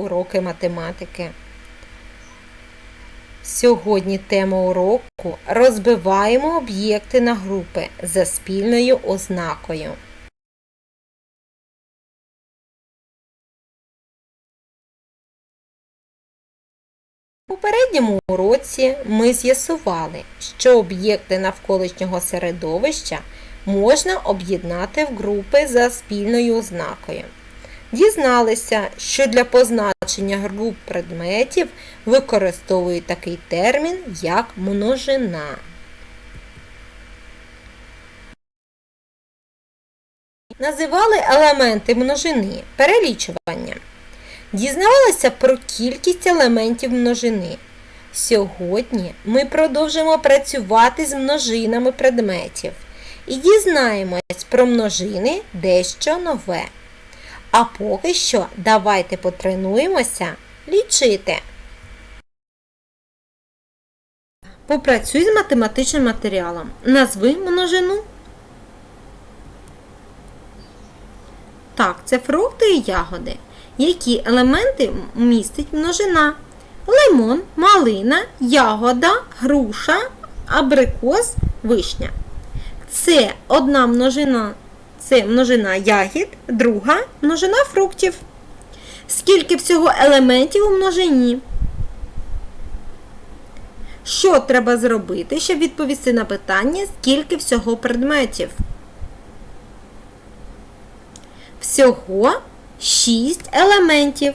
уроки математики. Сьогодні тема уроку розбиваємо об'єкти на групи за спільною ознакою. У попередньому уроці ми з'ясували, що об'єкти навколишнього середовища можна об'єднати в групи за спільною ознакою. Дізналися, що для позначення груп предметів використовують такий термін, як множина. Називали елементи множини перелічування. Дізнавалися про кількість елементів множини. Сьогодні ми продовжимо працювати з множинами предметів і дізнаємось про множини дещо нове. А поки що давайте потренуємося лічити. Попрацюй з математичним матеріалом. Назви множину. Так, це фрукти і ягоди. Які елементи містить множина? Лимон, малина, ягода, груша, абрикос, вишня. Це одна множина, це множина ягід, друга множина фруктів. Скільки всього елементів у множині? Що треба зробити, щоб відповісти на питання, скільки всього предметів? Всього 6 елементів.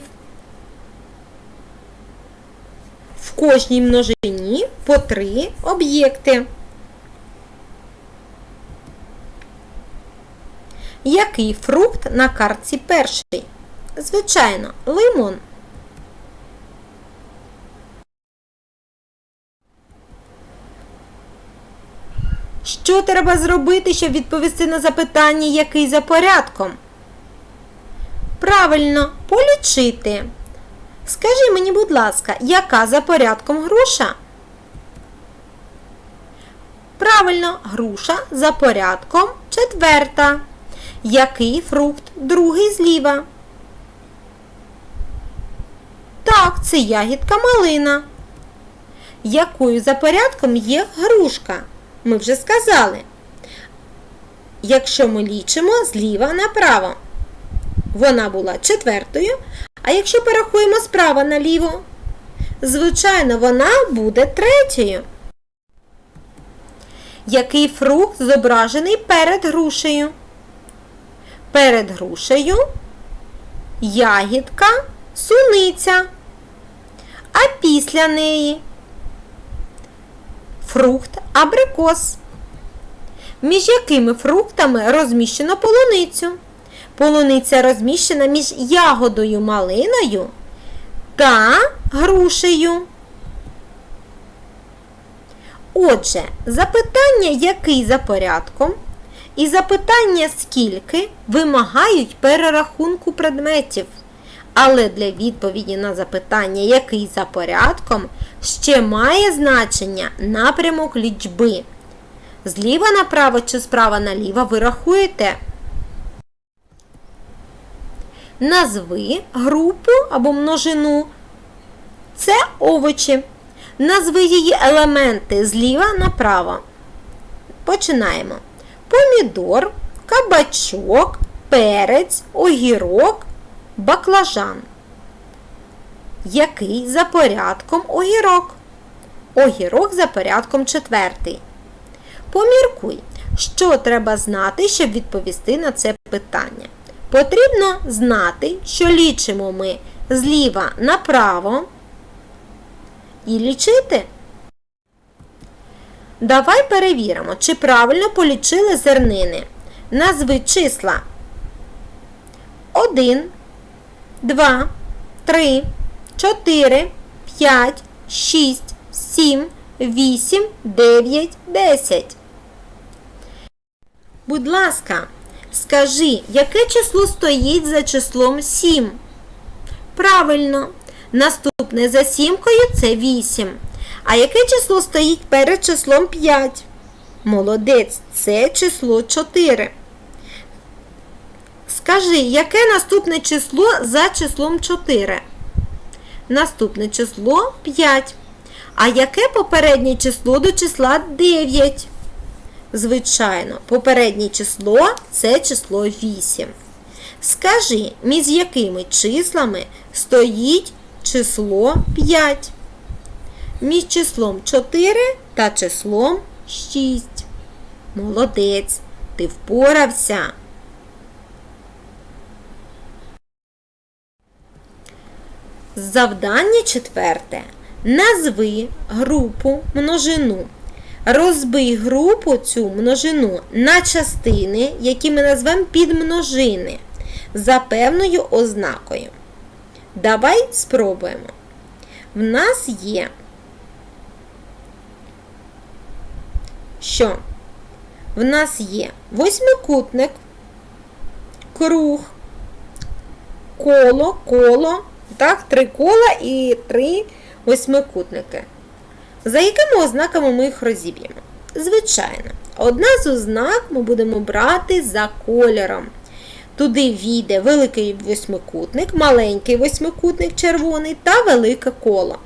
В кожній множині по 3 об'єкти. Який фрукт на картці перший? Звичайно, лимон. Що треба зробити, щоб відповісти на запитання, який за порядком? Правильно, полічити. Скажи мені, будь ласка, яка за порядком груша? Правильно, груша за порядком четверта. Який фрукт другий зліва? Так, це ягідка малина. Якою за порядком є грушка? Ми вже сказали. Якщо ми лічимо зліва направо, вона була четвертою. А якщо порахуємо справа наліво, звичайно, вона буде третьою. Який фрукт зображений перед грушею? Перед грушею ягідка, суниця, а після неї фрукт абрикос. Між якими фруктами розміщено полуницю? Полуниця розміщена між ягодою малиною та грушею. Отже, запитання, який за порядком, і запитання скільки вимагають перерахунку предметів. Але для відповіді на запитання, який за порядком, ще має значення напрямок лічби. Зліва направо чи справа наліво ви рахуєте. Назви групу або множину. Це овочі. Назви її елементи зліва направо. Починаємо. Помідор, кабачок, перець, огірок, баклажан. Який за порядком огірок? Огірок за порядком четвертий. Поміркуй, що треба знати, щоб відповісти на це питання. Потрібно знати, що лічимо ми зліва направо і лічити. Давай перевіримо, чи правильно полічили зернини. Назви числа 1, 2, 3, 4, 5, 6, 7, 8, 9, 10. Будь ласка, скажи, яке число стоїть за числом 7? Правильно. Наступне за сімкою це 8. А яке число стоїть перед числом 5? Молодець, це число 4. Скажи, яке наступне число за числом 4? Наступне число 5. А яке попереднє число до числа 9? Звичайно, попереднє число це число 8. Скажи, між якими числами стоїть число 5? Між числом 4 та числом 6. Молодець, ти впорався. Завдання четверте. Назви групу множину. Розбий групу цю множину на частини, які ми назвемо підмножини, за певною ознакою. Давай спробуємо. В нас є що? В нас є восьмикутник, круг, коло, коло, так, три кола і три восьмикутники. За якими ознаками ми їх розіб'ємо? Звичайно, одна з ознак ми будемо брати за кольором. Туди війде великий восьмикутник, маленький восьмикутник червоний та велике коло.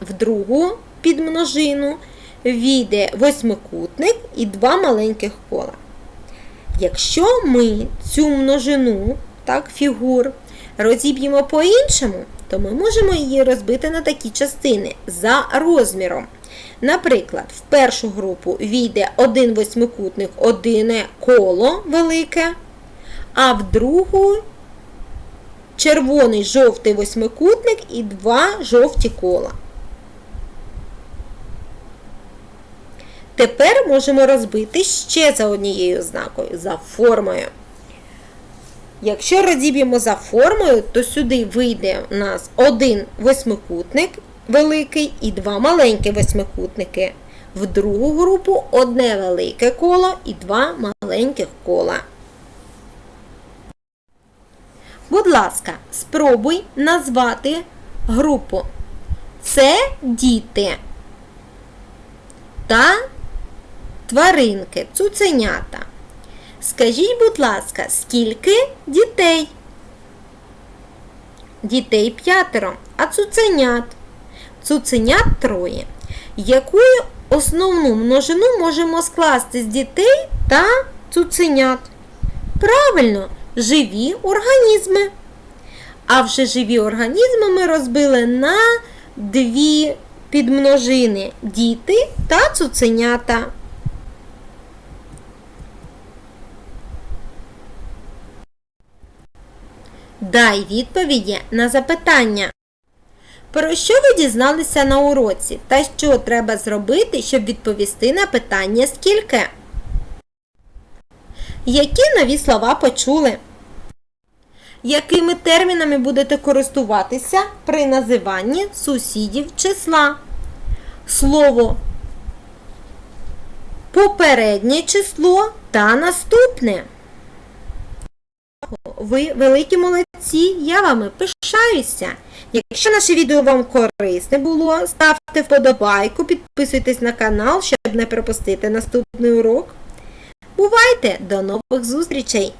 В другу підмножину війде восьмикутник і два маленьких кола. Якщо ми цю множину, так, фігур, розіб'ємо по-іншому, то ми можемо її розбити на такі частини за розміром. Наприклад, в першу групу війде один восьмикутник, одне коло велике, а в другу червоний жовтий восьмикутник і два жовті кола. Тепер можемо розбити ще за однією ознакою, за формою. Якщо розіб'ємо за формою, то сюди вийде у нас один восьмикутник великий і два маленькі восьмикутники. В другу групу одне велике коло і два маленьких кола. Будь ласка, спробуй назвати групу. Це діти та тваринки, цуценята. Скажіть, будь ласка, скільки дітей? Дітей п'ятеро, а цуценят? Цуценят троє. Яку основну множину можемо скласти з дітей та цуценят? Правильно, живі організми. А вже живі організми ми розбили на дві підмножини діти та цуценята. Дай відповіді на запитання. Про що ви дізналися на уроці та що треба зробити, щоб відповісти на питання скільки? Які нові слова почули? Якими термінами будете користуватися при називанні сусідів числа? Слово попереднє число та наступне. Ви великі молодці, я вами пишаюся. Якщо наше відео вам корисне було, ставте вподобайку, підписуйтесь на канал, щоб не пропустити наступний урок. Бувайте! До нових зустрічей!